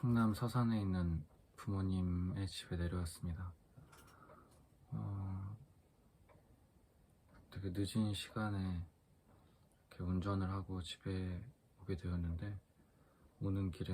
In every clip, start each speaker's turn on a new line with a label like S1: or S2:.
S1: 충남 서산에 있는 부모님의 집에 내려왔습니다. 어, 되게 늦은 시간에 이렇게 운전을 하고 집에 오게 되었는데 오는 길에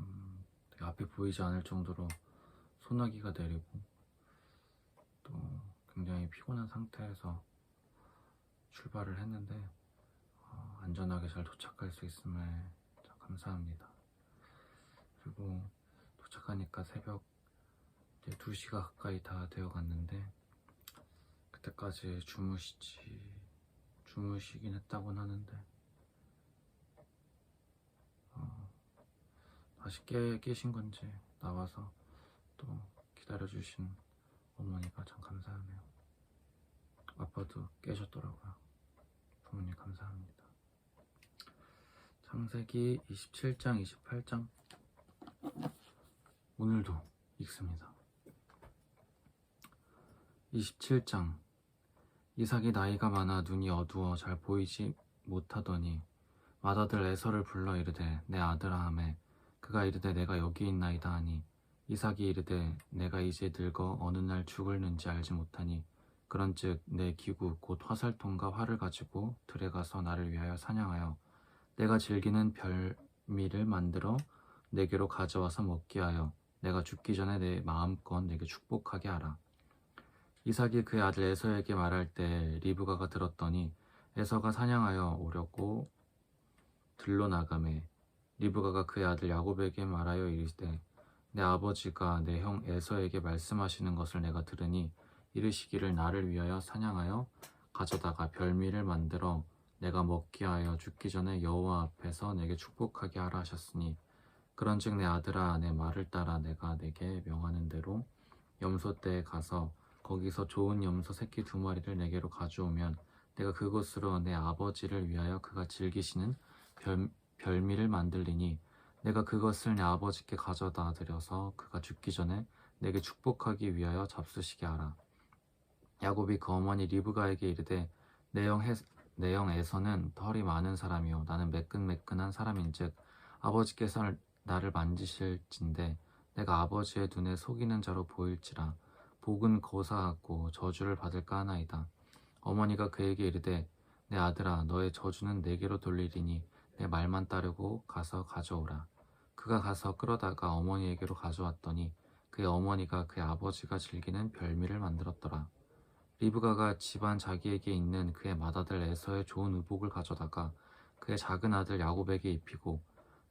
S1: 음, 앞이 보이지 않을 정도로 소나기가 내리고 또 굉장히 피곤한 상태에서 출발을 했는데 어, 안전하게 잘 도착할 수 있음에 참 감사합니다. 그리고 도착하니까 새벽 이제 2시가 가까이 다 되어 갔는데 그때까지 주무시지 주무시긴 했다곤 하는데 어, 다시 깨, 깨신 건지 나와서 또 기다려주신 어머니가 참 감사하네요. 아빠도 깨셨더라고요. 부모님 감사합니다. 창세기 27장, 28장 오늘도 읽습니다. 27장 이삭이 나이가 많아 눈이 어두워 잘 보이지 못하더니 맏아들 에서를 불러 이르되 내 아들아 하매 그가 이르되 내가 여기 있나이다 하니 이삭이 이르되 내가 이제 늙어 어느 날 죽을는지 알지 못하니 그런즉 내 기구 곧 화살통과 활을 가지고 들에 가서 나를 위하여 사냥하여 내가 즐기는 별미를 만들어 내게로 가져와서 먹게 하여 내가 죽기 전에 내 마음껏 내게 축복하게 하라. 이삭이 그의 아들 에서에게 말할 때 리브가가 들었더니 에서가 사냥하여 오려고 들로 나가매 리브가가 그의 아들 야곱에게 말하여 이르되 내 아버지가 내 형 에서에게 말씀하시는 것을 내가 들으니 이르시기를 나를 위하여 사냥하여 가져다가 별미를 만들어 내가 먹게 하여 죽기 전에 여호와 앞에서 내게 축복하게 하라 하셨으니 그런즉 내 아들아 내 말을 따라 내가 내게 명하는 대로 염소 떼에 가서 거기서 좋은 염소 새끼 두 마리를 내게로 가져오면 내가 그곳으로 내 아버지를 위하여 그가 즐기시는 별, 별미를 만들리니 내가 그것을 내 아버지께 가져다 드려서 그가 죽기 전에 내게 축복하기 위하여 잡수시게 하라. 야곱이 그 어머니 리브가에게 이르되 내영 내영 에서는 털이 많은 사람이요 나는 매끈매끈한 사람인즉 아버지께서 나를 만지실진데 내가 아버지의 눈에 속이는 자로 보일지라 복은 거사하고 저주를 받을까 하나이다. 어머니가 그에게 이르되 내 아들아 너의 저주는 내게로 돌리리니 내 말만 따르고 가서 가져오라. 그가 가서 끌어다가 어머니에게로 가져왔더니 그의 어머니가 그의 아버지가 즐기는 별미를 만들었더라. 리브가가 집안 자기에게 있는 그의 맏아들 에서의 좋은 의복을 가져다가 그의 작은 아들 야곱에게 입히고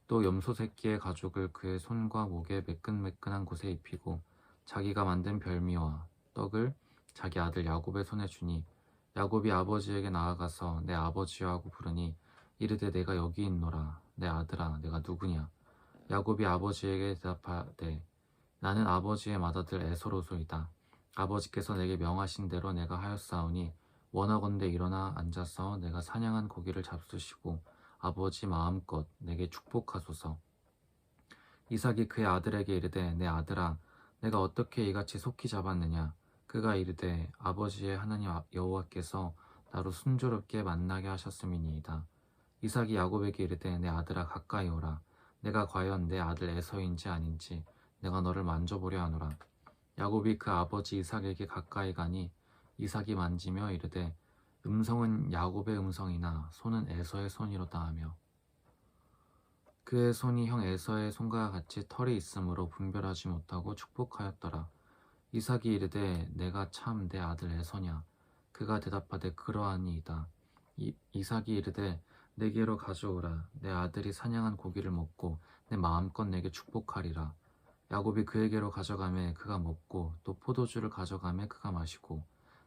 S1: 또 염소 새끼의 가죽을 그의 손과 목에 매끈매끈한 곳에 입히고 자기가 만든 별미와 떡을 자기 아들 야곱의 손에 주니 야곱이 아버지에게 나아가서 내 아버지여 하고 부르니 이르되 내가 여기 있노라. 내 아들아 내가 누구냐? 야곱이 아버지에게 대답하되 나는 아버지의 맏아들 에서로소이다. 아버지께서 내게 명하신 대로 내가 하였사오니 원하건대 일어나 앉아서 내가 사냥한 고기를 잡수시고 아버지 마음껏 내게 축복하소서. 이삭이 그의 아들에게 이르되 내 아들아 내가 어떻게 이같이 속히 잡았느냐 그가 이르되 아버지의 하나님 여호와께서 나로 순조롭게 만나게 하셨음이니이다. 이삭이 야곱에게 이르되 내 아들아 가까이 오라 내가 과연 내 아들 에서인지 아닌지 내가 너를 만져보려 하노라. 야곱이 그 아버지 이삭에게 가까이 가니 이삭이 만지며 이르되 음성은 야곱의 음성이나 손은 에서의 손이로다 하며 그의 손이 형 에서의 손과 같이 털이 있으므로 분별하지 못하고 축복하였더라. 이삭이 이르되 내가 참 내 아들 에서냐 그가 대답하되 그러하니이다. 이, 이삭이 이르되 내게로 가져오라 내 아들이 사냥한 고기를 먹고 내 마음껏 내게 축복하리라. 야곱이 그에게로 가져가매 그가 먹고 또 포도주를 가져가매 그가 마시고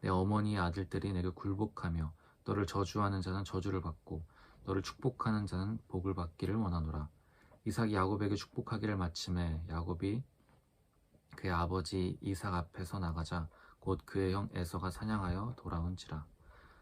S1: 내 어머니의 아들들이 내게 굴복하며 너를 저주하는 자는 저주를 받고 너를 축복하는 자는 복을 받기를 원하노라. 이삭이 야곱에게 축복하기를 마침에 야곱이 그의 아버지 이삭 앞에서 나가자 곧 그의 형 에서가 사냥하여 돌아온지라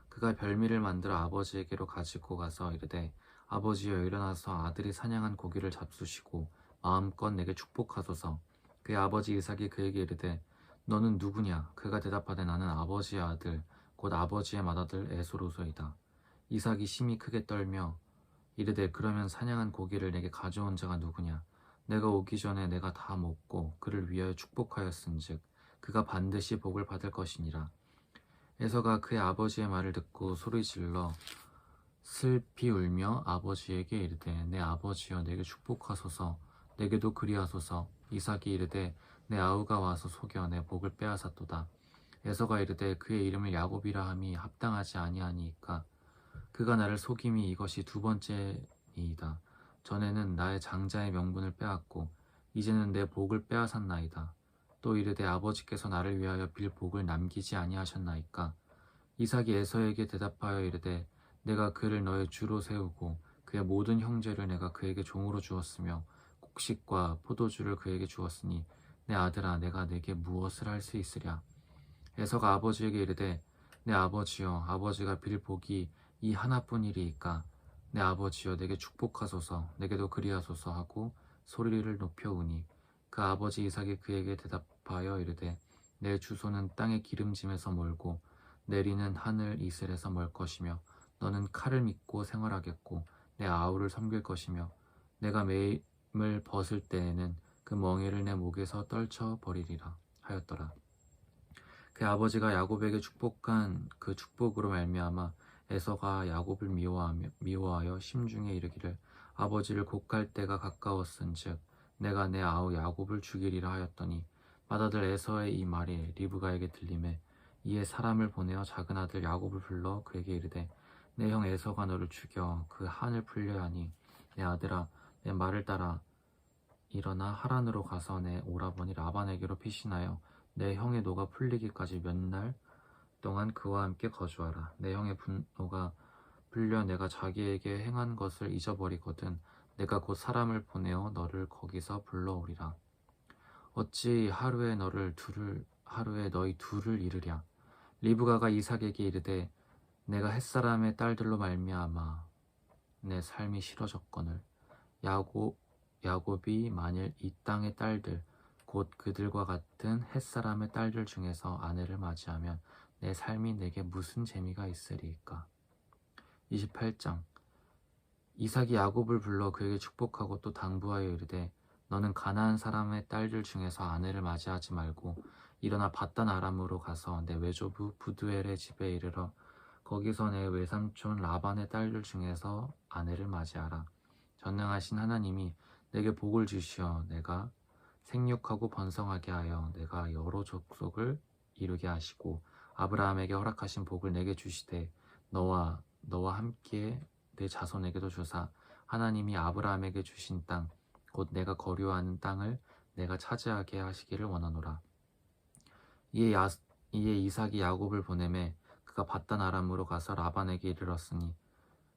S1: 그가 별미를 만들어 아버지에게로 가지고 가서 이르되 아버지여 일어나서 아들이 사냥한 고기를 잡수시고 마음껏 내게 축복하소서 그의 아버지 이삭이 그에게 이르되 너는 누구냐? 그가 대답하되 나는 아버지의 아들 곧 아버지의 맏아들 에소로소이다. 이삭이 심히 크게 떨며 이르되 그러면 사냥한 고기를 내게 가져온 자가 누구냐? 내가 오기 전에 내가 다 먹고 그를 위하여 축복하였은즉 그가 반드시 복을 받을 것이니라. 에서가 그의 아버지의 말을 듣고 소리질러 슬피 울며 아버지에게 이르되 내 아버지여 내게 축복하소서. 내게도 그리하소서. 이삭이 이르되 내 아우가 와서 속여 내 복을 빼앗았도다. 에서가 이르되 그의 이름을 야곱이라 함이 합당하지 아니하니까. 그가 나를 속임이 이것이 두 번째이다. 전에는 나의 장자의 명분을 빼앗고 이제는 내 복을 빼앗았나이다. 또 이르되 아버지께서 나를 위하여 빌 복을 남기지 아니하셨나이까. 이삭이 에서에게 대답하여 이르되 내가 그를 너의 주로 세우고 그의 모든 형제를 내가 그에게 종으로 주었으며 곡식과 포도주를 그에게 주었으니 내 아들아 내가 내게 무엇을 할 수 있으랴? 에서가 아버지에게 이르되 내 아버지여 아버지가 빌 복이 이 하나뿐이리이까 내 아버지여 내게 축복하소서 내게도 그리하소서 하고 소리를 높여 우니 그 아버지 이삭이 그에게 대답하여 이르되 내 주소는 땅의 기름짐에서 멀고 내리는 하늘 이슬에서 멀 것이며 너는 칼을 믿고 생활하겠고 내 아우를 섬길 것이며 내가 매임을 벗을 때에는 그 멍에를 내 목에서 떨쳐 버리리라 하였더라. 그 아버지가 야곱에게 축복한 그 축복으로 말미암아 에서가 야곱을 미워하며 미워하여 심중에 이르기를 아버지를 곡갈 때가 가까웠은즉 내가 내 아우 야곱을 죽이리라 하였더니 맏아들 에서의 이 말이 리브가에게 들림에 이에 사람을 보내어 작은 아들 야곱을 불러 그에게 이르되 내 형 에서가 너를 죽여 그 한을 풀려 하니 내 아들아 내 말을 따라 일어나 하란으로 가서 내 오라버니 라반에게로 피신하여 내 형의 노가 풀리기까지 몇 날 동안 그와 함께 거주하라. 내 형의 분노가 풀려 내가 자기에게 행한 것을 잊어버리거든 내가 곧 사람을 보내어 너를 거기서 불러오리라. 어찌 하루에 너를 둘을 하루에 너희 둘을 이르랴? 리브가가 이삭에게 이르되 내가 햇사람의 딸들로 말미암아 내 삶이 싫어졌거늘. 야곱 야곱이 만일 이 땅의 딸들 곧 그들과 같은 햇사람의 딸들 중에서 아내를 맞이하면 내 삶이 내게 무슨 재미가 있으리까 28장 이삭이 야곱을 불러 그에게 축복하고 또 당부하여 이르되 너는 가나안 사람의 딸들 중에서 아내를 맞이하지 말고 일어나 바단 아람으로 가서 내 외조부 부두엘의 집에 이르러 거기서 내 외삼촌 라반의 딸들 중에서 아내를 맞이하라. 전능하신 하나님이 내게 복을 주시어 내가 생육하고 번성하게 하여 내가 여러 족속을 이루게 하시고 아브라함에게 허락하신 복을 내게 주시되 너와 너와 함께 내 자손에게도 주사 하나님이 아브라함에게 주신 땅 곧 내가 거류하는 땅을 내가 차지하게 하시기를 원하노라. 이에, 야, 이에 이삭이 야곱을 보내매 그가 바단 아람으로 가서 라반에게 이르렀으니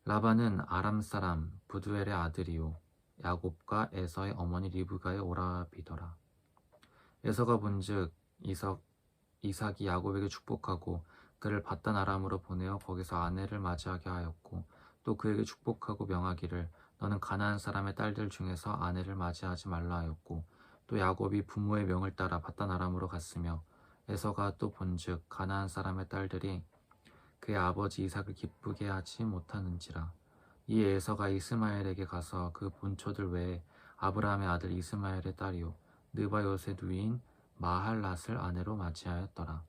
S1: 라반은 아람 사람 부두엘의 아들이요 야곱과 에서의 어머니 리브가의 오라비더라. 에서가 본즉 이삭 이삭이 야곱에게 축복하고 그를 바단 아람으로 보내어 거기서 아내를 맞이하게 하였고 또 그에게 축복하고 명하기를 너는 가나안 사람의 딸들 중에서 아내를 맞이하지 말라 하였고 또 야곱이 부모의 명을 따라 바단 아람으로 갔으며 에서가 또 본즉 가나안 사람의 딸들이 그의 아버지 이삭을 기쁘게 하지 못하는지라 이에 에서가 이스마엘에게 가서 그 본초들 외에 아브라함의 아들 이스마엘의 딸이요 느바요의 누이인 마할랏을 아내로 맞이하였더라.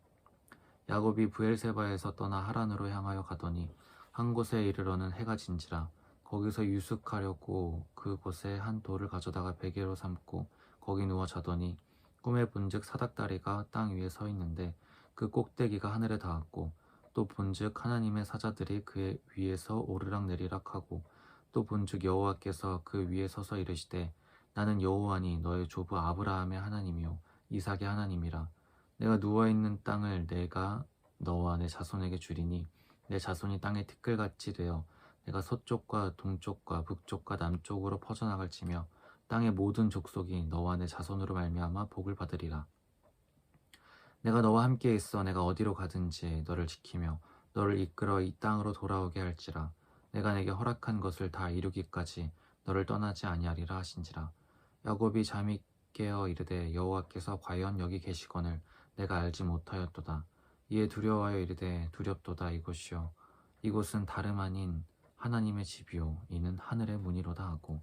S1: 야곱이 부엘세바에서 떠나 하란으로 향하여 가더니 한 곳에 이르러는 해가 진지라 거기서 유숙하려고 그곳에 한 돌을 가져다가 베개로 삼고 거기 누워 자더니 꿈에 본즉 사닥다리가 땅 위에 서 있는데 그 꼭대기가 하늘에 닿았고 또 본즉 하나님의 사자들이 그의 위에서 오르락 내리락 하고 또 본즉 여호와께서 그 위에 서서 이르시되 나는 여호와니 너의 조부 아브라함의 하나님이요 이삭의 하나님이라 내가 누워 있는 땅을 내가 너와 내 자손에게 주리니 내 자손이 땅의 티끌같이 되어 내가 서쪽과 동쪽과 북쪽과 남쪽으로 퍼져나갈지며 땅의 모든 족속이 너와 내 자손으로 말미암아 복을 받으리라. 내가 너와 함께 있어 내가 어디로 가든지 너를 지키며 너를 이끌어 이 땅으로 돌아오게 할지라. 내가 내게 허락한 것을 다 이루기까지 너를 떠나지 아니하리라 하신지라. 야곱이 잠이 깨어 이르되 여호와께서 과연 여기 계시거늘 내가 알지 못하였도다. 이에 두려워하여 이르되 두렵도다 이곳이요 이곳은 다름 아닌 하나님의 집이요 이는 하늘의 문이로다 하고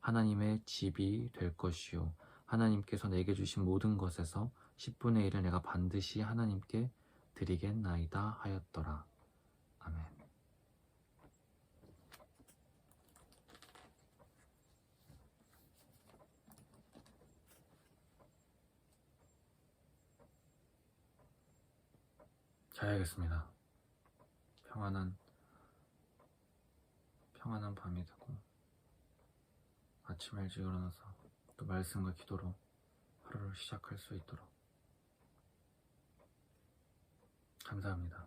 S1: 하나님의 집이 될 것이요 하나님께서 내게 주신 모든 것에서 10분의 1을 내가 반드시 하나님께 드리겠나이다 하였더라. 아멘. 자야겠습니다. 평안한 평안한 밤이 되고 아침 일찍 일어나서 또 말씀과 기도로 하루를 시작할 수 있도록 감사합니다.